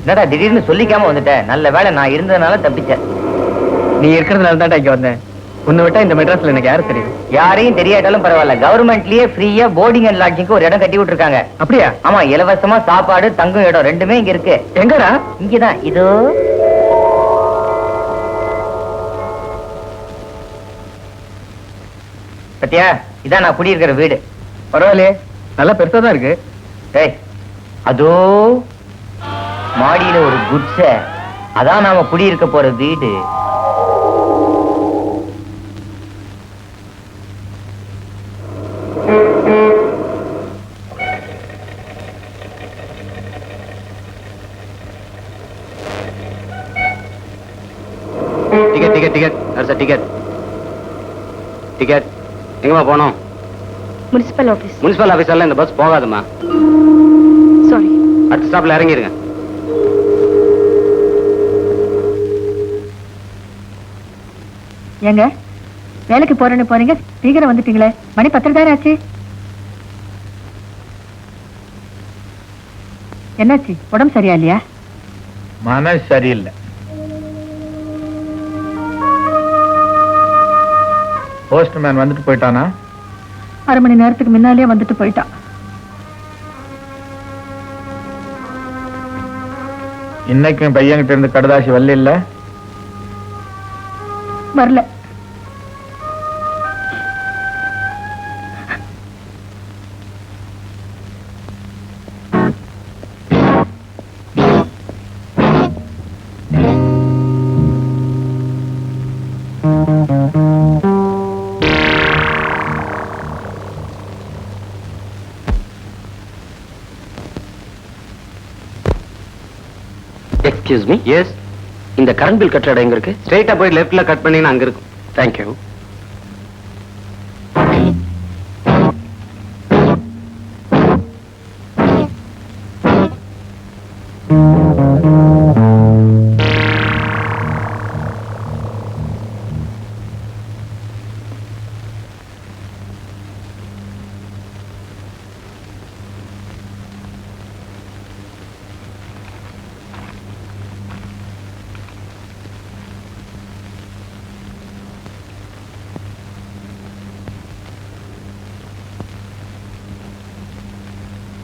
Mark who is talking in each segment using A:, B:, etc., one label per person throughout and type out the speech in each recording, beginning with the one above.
A: என்னடா திடீர்னு சொல்லிக்காம வந்துட்டேன் நல்ல வேளை நான் இருந்ததுனால தப்பிச்சேன்.
B: நீ இருக்கிறதுனால தான் இங்க வந்தேன். உன்னை விட்டா இந்த மெட்ராஸ்ல எனக்கு யாரு தெரியும்?
A: யாரையும் தெரியாட்டாலும் பரவாயில்ல. கவர்மெண்ட்லயே ஃப்ரீயா போர்டிங் அண்ட் லாட்ஜிங்க்கு ஒரு இடம் கட்டி விட்டுருக்காங்க.
B: அப்படியா?
A: ஆமா இலவசமா சாப்பாடு தங்கும் இடம் ரெண்டுமே இங்க இருக்கு.
B: எங்கடா?
A: இங்கதான். இதோ. பத்தியா? இதான் நான் குடியிருக்கிற வீடு.
B: பரவாயில்லையே. நல்லா பெருசா தான் இருக்கு.
A: டேய் அதோ. மாடியில ஒரு குட்ஸ அதான் நாம குடியிருக்க போற வீடு.
B: Ticket ticket ticket sir ticket ticket எங்கம்மா போனோம்?
C: முனிசிபல் ஆபீஸ்
B: முனிசிபல் ஆஃபீஸர்ல இந்த பஸ் போகாதுமா
C: சாரி
B: அடுத்த ஸ்டாப்ல இறங்கிருங்க.
C: ஏங்க? வேலைக்கு போறேன்னு போறீங்க சீக்கிரம் வந்துட்டீங்களே. மணி பத்து தானே ஆச்சு. என்னாச்சு? உடம்பு சரியா இல்லையா?
D: மன சரியில்லை. போஸ்ட்மேன் வந்துட்டு போயிட்டானா?
C: அரை மணி நேரத்துக்கு முன்னாலே வந்துட்டு போயிட்டான்
D: இன்னைக்கும் பையன்கிட்ட இருந்து கடுதாசி வரல இல்ல
C: வரல.
B: எக்ஸ்கியூஸ் மீ எஸ் இந்த கரண்ட் பில் கட்டுற இடம் எங்க இருக்கு? ஸ்ட்ரைட்டா போய் லெஃப்ட்ல கட் பண்ணீங்கன்னா அங்க இருக்கும். தேங்க்யூ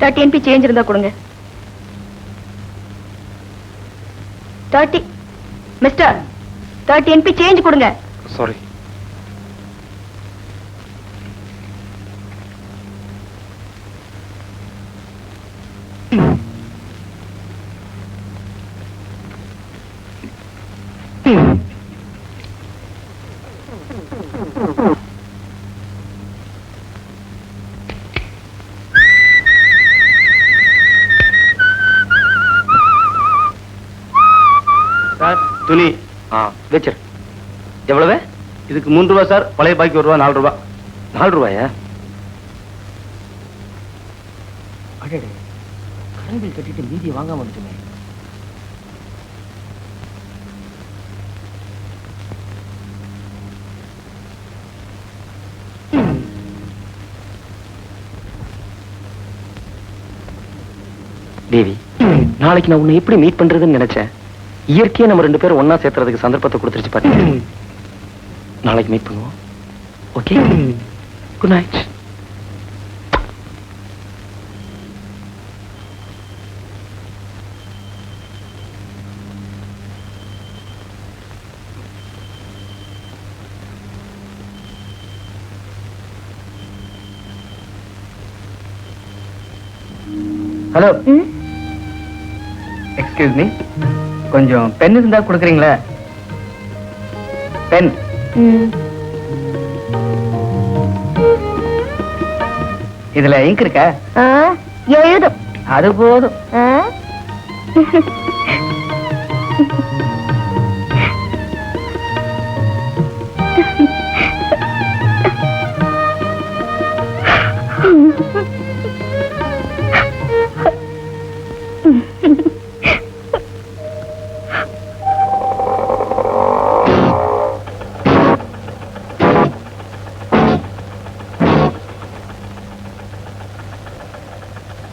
C: தேர்ட்டி என்பி சேஞ்ச் இருந்தா கொடுங்க. தேர்ட்டி மிஸ்டர் தேர்ட்டி என்பி சேஞ்ச் கொடுங்க.
B: சாரி துணி.
A: ஆ வச்சிரு. எவ்வளவு?
B: இதுக்கு மூன்று ரூபா சார் பழைய பாக்கி ஒரு ரூபா நாலு ரூபா.
A: நாலு ரூபாயா? அடடே கரண்ட் பில் கட்டிட்டு மீதியை வாங்காம வந்துட்டுமே.
B: தேவி நாளைக்கு நான் உன்னை எப்படி மீட் பண்றதுன்னு நினைச்சேன். இயற்கையா நம்ம ரெண்டு பேரும் ஒண்ணா சேர்த்துறதுக்கு சந்தர்ப்பத்தை கொடுத்துருச்சு பாரு. நாளைக்கு மீட் பண்ணுவோம். Okay good night
A: hello excuse me கொஞ்சம் பென் இருந்தா கொடுக்குறீங்களா? பென் இதுல இங்க் இருக்கா?
C: எழுதும்.
A: அது போதும்.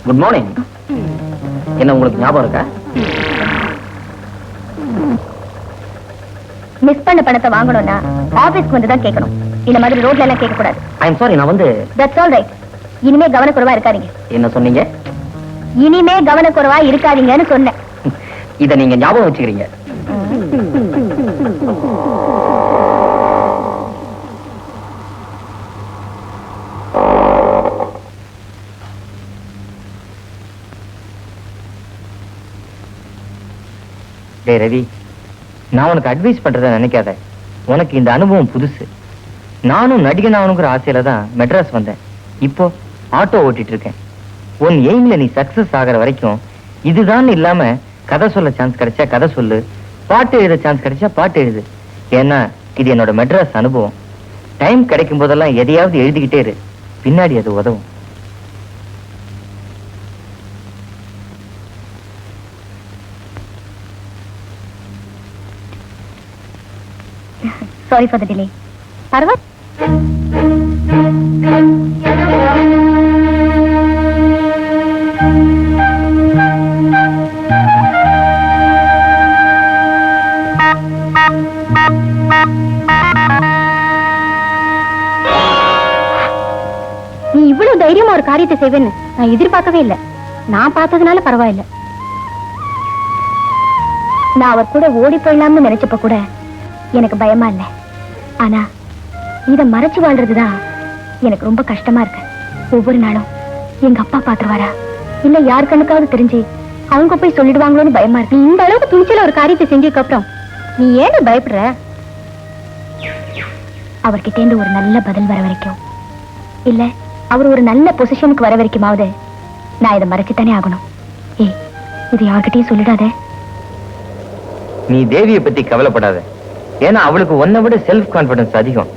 A: குட் மார்னிங் என்ன உங்களுக்கு ஞாபகம் இருக்கா?
E: மிஸ் பண்ண பணத்தை வாங்கணும்னா ஆபீஸ்க்கு வந்து தான் கேட்கணும். இந்த மாதிரி ரோட்ல எல்லாம் கேட்க கூடாது
A: ஐ அம் சாரி நான் வந்து
E: தட்ஸ் ஆல் ரைட் இனிமே கவனக்குறைவா இருக்காதீங்க.
A: என்ன சொன்னீங்க?
E: இனிமே கவனக்குறைவா இருக்காதீங்கன்னு சொன்னேன்.
A: இத நீங்க ஞாபகம் வச்சுக்கிறீங்க. டே ரவி நான் உனக்கு அட்வைஸ் பண்ணுறத நினைக்காத. உனக்கு இந்த அனுபவம் புதுசு. நானும் நடிகன் ஆகணுங்கிற ஆசையில தான் மெட்ராஸ் வந்தேன். இப்போ ஆட்டோ ஓட்டிட்டு இருக்கேன் உன் எய்ம்ல நீ சக்சஸ் ஆகிற வரைக்கும் இதுதான் இல்லாம கதை சொல்ல சான்ஸ் கிடைச்சா கதை சொல்லு. பாட்டு எழுத சான்ஸ் கிடைச்சா பாட்டு எழுது. ஏன்னா இது என்னோட மெட்ராஸ் அனுபவம். டைம் கிடைக்கும் போதெல்லாம் எதையாவது எழுதிக்கிட்டே இரு. பின்னாடி அது உதவும்.
E: சாரி ஃபார் த டிலே பரவாயில்ல நீ இவ்வளவு தைரியமா ஒரு காரியத்தை செய்வேன்னு நான் எதிர்பார்க்கவே இல்லை. நான் பார்த்ததுனால பரவாயில்ல. நான் அவர் கூட ஓடி போயிடலாம்னு நினைச்சப்ப கூட எனக்கு பயமா இல்ல. ஆனா இத மறைச்சு வாழ்றதுதான் எனக்கு ரொம்ப கஷ்டமா இருக்கு. ஒவ்வொரு நாளும் எங்க அப்பா பாத்துருவாரா? இல்ல யார் கண்ணுக்காவது தெரிஞ்சு அவங்க போய் சொல்லிடுவாங்களோன்னு பயமா இருக்கு. இந்த அளவுக்கு துணிச்சல ஒரு காரியத்தை செஞ்சதுக்கு அப்புறம் நீ ஏன் பயப்படுற? அவர்கிட்ட இருந்து ஒரு நல்ல பதில் வர வரைக்கும். இல்ல அவர் ஒரு நல்ல பொசிஷனுக்கு வர வரைக்குமாவது நான் இதை மறைச்சுத்தானே ஆகணும். ஏய் இது யார்கிட்டயும் சொல்லிடாத.
A: நீ தேவியை பத்தி கவலைப்படாத. ஏன்னா அவளுக்கு உன்னை விட செல்ஃப் கான்பிடன்ஸ் அதிகம்.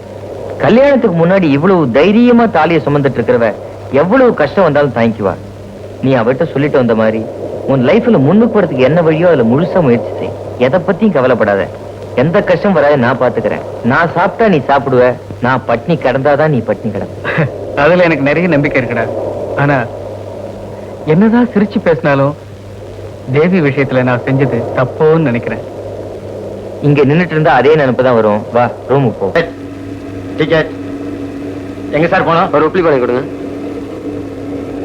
A: கல்யாணத்துக்கு முன்னாடி இவ்வளவு தைரியமா தாலியை சுமந்துட்டு இருக்கிறவ எவ்வளவு கஷ்டம் வந்தாலும் தாங்கிக்குவா நீ அவர்கிட்ட சொல்லிட்டு வந்த மாதிரி உன் லைஃப்ல முன்னுக்கு போறதுக்கு என்ன வழியோ அதுல முழுசா முயற்சி செய். எதை பத்தியும் கவலைப்படாத. எந்த கஷ்டம் வராது நான் பாத்துக்கிறேன். நான் சாப்பிட்டா நீ சாப்பிடுவ. நான் பட்னி கிடந்தாதான் நீ பட்னி கிடப்ப
F: அதுல எனக்கு நிறைய நம்பிக்கை இருக்குடா. ஆனா என்னதான் சிரிச்சு பேசினாலும் தேவி விஷயத்துல நான் செஞ்சது தப்போன்னு நினைக்கிறேன்.
A: இங்க நின்னுட்டு இருந்தா அதே நினைப்பு தான் வரும். வா ரூமுக்கு போ.
G: டிக்கெட் எங்க சார் போனோம்? ஒரு உப்ளி பானை கொடுங்க.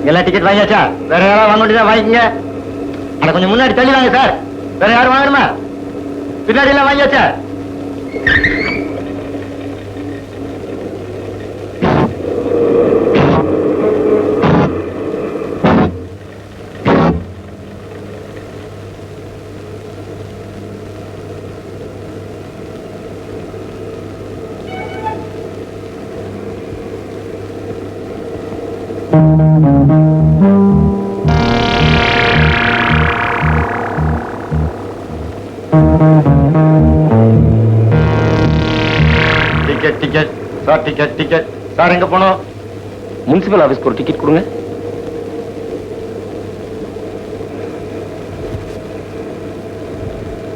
G: எல்லாம் டிக்கெட் வாங்கியாச்சா? வேற யாராவது வாங்க வேண்டியதா வாங்கிக்கங்க. அட கொஞ்சம் முன்னாடி தள்ளி வாங்க சார். வேற யாரும் வாங்கணுமா? பின்னாடி எல்லாம் வாங்கியாச்சா? Ticket ticket sir ticket ticket sir எங்க போனோம்? முனிசிபல் ஆபீஸ்க்கு ஒரு டிக்கெட் கொடுங்க.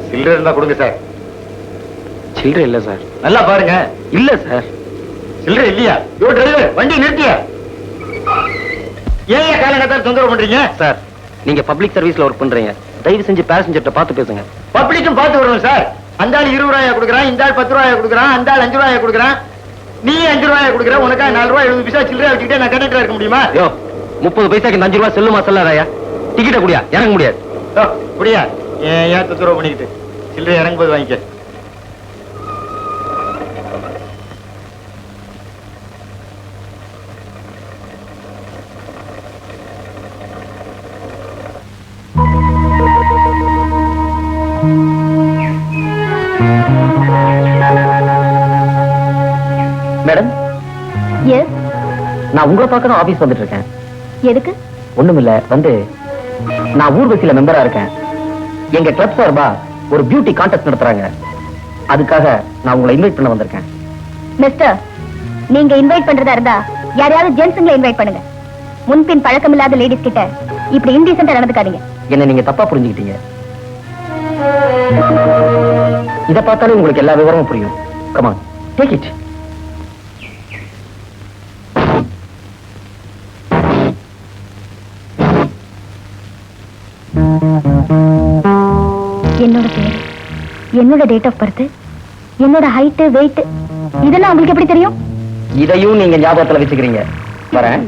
G: சில்லறை இருந்தா கொடுங்க சார் சில்லறை இல்ல சார் நல்லா பாருங்க. இல்ல சார் சில்லறை இல்லையா? யோ டிரைவர் வண்டி நிறுத்திய ஏன் காலங்கத்தால் தொந்தரவு பண்றீங்க?
H: சார் நீங்க பப்ளிக் சர்வீஸ்ல ஒர்க் பண்றீங்க. தயவு செஞ்சு பேசஞ்சர்ட்ட பார்த்து பேசுங்க.
G: பப்ளிக்கும் பார்த்து வரணும் சார். அந்த ஆள் இருபது ரூபாயா கொடுக்குறான் இந்த ஆள் பத்து ரூபாயா கொடுக்குறான் அந்த ஆள் அஞ்சு ரூபாயா கொடுக்குறான். நீ அஞ்சு ரூபாயா கொடுக்குற உனக்கா நாலு ரூபாய் எழுபது பைசா சில்லறை வச்சுக்கிட்டே நான் கண்டக்டரா இருக்க முடியுமா?
H: யோ முப்பது பைசாக்கு இந்த அஞ்சு ரூபா செல்லுமா செல்லாதாயா? டிக்கெட்டை குடியா இறங்க முடியாது.
G: ஓ, அப்படியா ஏன் ஏன் தொந்தரவு பண்ணிக்கிட்டு? சில்லறை இறங்கும்போது வாங்கிக்க.
A: நான் உங்களை பார்க்க தான் ஆபீஸ் வந்துட்டு இருக்கேன்
E: எதுக்கு?
A: ஒண்ணுமில்ல வந்து நான் ஊர்வசியில மெம்பரா இருக்கேன். எங்க கிளப் சார்பா ஒரு பியூட்டி கான்டெஸ்ட் நடத்துறாங்க. அதுக்காக நான் உங்களை இன்வைட் பண்ண வந்திருக்கேன்.
E: மிஸ்டர் நீங்க இன்வைட் பண்றதா இருந்தா யாரையாவது ஜென்ஸுங்களை இன்வைட் பண்ணுங்க. முன்பின் பழக்கம் இல்லாத லேடிஸ் கிட்ட இப்படி இன்டீசென்டா நடந்துக்காதீங்க.
A: என்ன நீங்க தப்பா புரிஞ்சுக்கிட்டீங்க. இத பார்த்தாலே உங்களுக்கு எல்லா விவரமும் புரியும். கமான் டேக் இட்
E: என்னோட பேர் என்னோட டேட் ஆஃப் பர்த் என்னோட ஹைட் வெயிட் இதெல்லாம் உங்களுக்கு எப்படி தெரியும்?
I: இதையும் நீங்க ஞாபகத்துல வச்சுக்கிறீங்க. வரேன்.